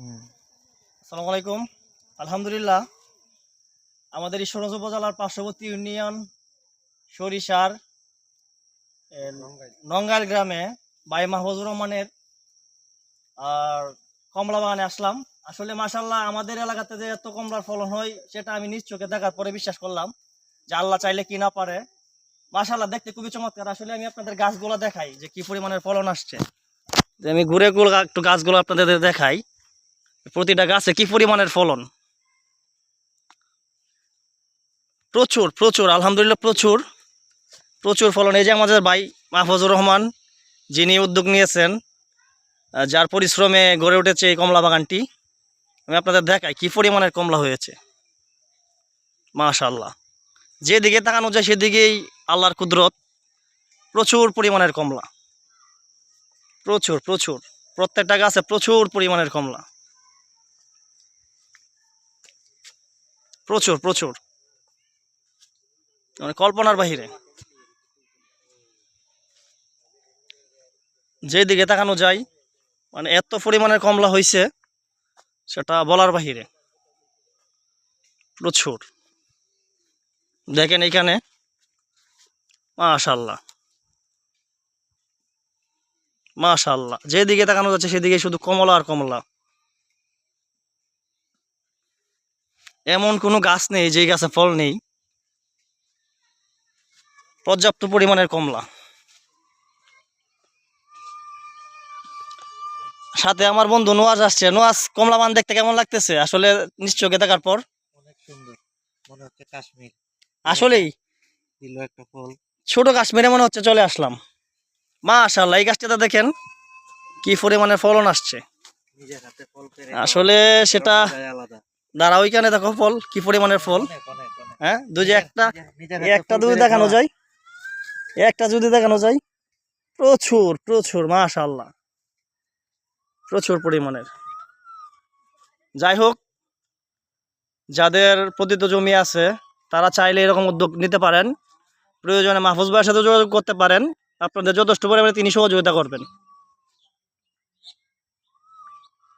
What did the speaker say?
আসসালামু আলাইকুম। আলহামদুলিল্লাহ আমাদের ঈশ্বরগঞ্জ উপজেলার পার্শ্ববর্তী ইউনিয়ন সরিষার নঙ্গাইল। গ্রামে বাই মাহফুজুর রহমানের আর কমলা বাগানে আসলাম। আসলে মাসাল্লাহ আমাদের এলাকাতে যে এত কমলার ফলন হয় সেটা আমি নিজ চোখে দেখার পরে বিশ্বাস করলাম যে আল্লাহ চাইলে কি না পারে। মাসাল্লাহ দেখতে খুবই চমৎকার। আসলে আমি আপনাদের গাছগুলো দেখাই যে কি পরিমাণের ফলন আসছে। যে আমি ঘুরে ঘুরে একটু গাছগুলো আপনাদের দেখাই। প্রতিটা গাছে কি পরিমাণের ফলন? প্রচুর প্রচুর, আলহামদুলিল্লাহ প্রচুর। প্রচুর ফলন। এই যে আমাদের ভাই মাহফুজুর রহমান, যিনি উদ্যোগ নিয়েছেন যার পরিশ্রমে গড়ে উঠেছে এই কমলা বাগানটি, আমি আপনাদের দেখাই কি পরিমাণের কমলা হয়েছে। মাশাল্লাহ যেদিকে তাকানো যায় সেদিকেই আল্লাহর কুদরত। প্রচুর পরিমাণের কমলা। প্রচুর প্রচুর। প্রত্যেকটা গাছে প্রচুর পরিমাণের কমলা। প্রচুর প্রচুর। মানে কল্পনার বাহিরে। যেদিকে তাকানো যায় মানে এত পরিমাণের কমলা হয়েছে সেটা বলার বাহিরে। প্রচুর। দেখেন এইখানে মাশাল্লাহ মাশাল্লাহ যেদিকে তাকানো যাচ্ছে সেদিকে শুধু কমলা আর কমলা। এমন কোনো গাছ নেই যে গাছে ফল নেই। পর্যাপ্ত পরিমাণের কমলা। সাথে আমার বন্ধু নোয়াজ আসছে। নোয়াজ কমলা মান দেখতে কেমন লাগতেছে? আসলে নিশ্চয়কে দেখার পর। অনেক সুন্দর। মনে হচ্ছে কাশ্মীর। আসলেই? দিল একটা ফল। ছোট কাশ্মীরে মনে হচ্ছে চলে আসলাম। মাশাল্লাহ এই গাছটাতে দেখেন কি পরিমাণের ফলন আসছে। আসলে সেটা দাঁড়া ওইখানে দেখো ফল কি পরিমাণের ফল? হ্যাঁ? দুই যে একটা একটা যদি দেখানো। যায়। একটা যদি দেখানো যায় প্রচুর প্রচুর মাশাল্লাহ প্রচুর পরিমাণের। যাই হোক যাদের পতিত জমি আছে তারা চাইলে এরকম উদ্যোগ নিতে পারেন। প্রয়োজনে মাহফুজ ভাইয়ের সাথে যোগাযোগ করতে পারেন। আপনাদের যথেষ্ট পরিমাণে তিনি সহযোগিতা করবেন।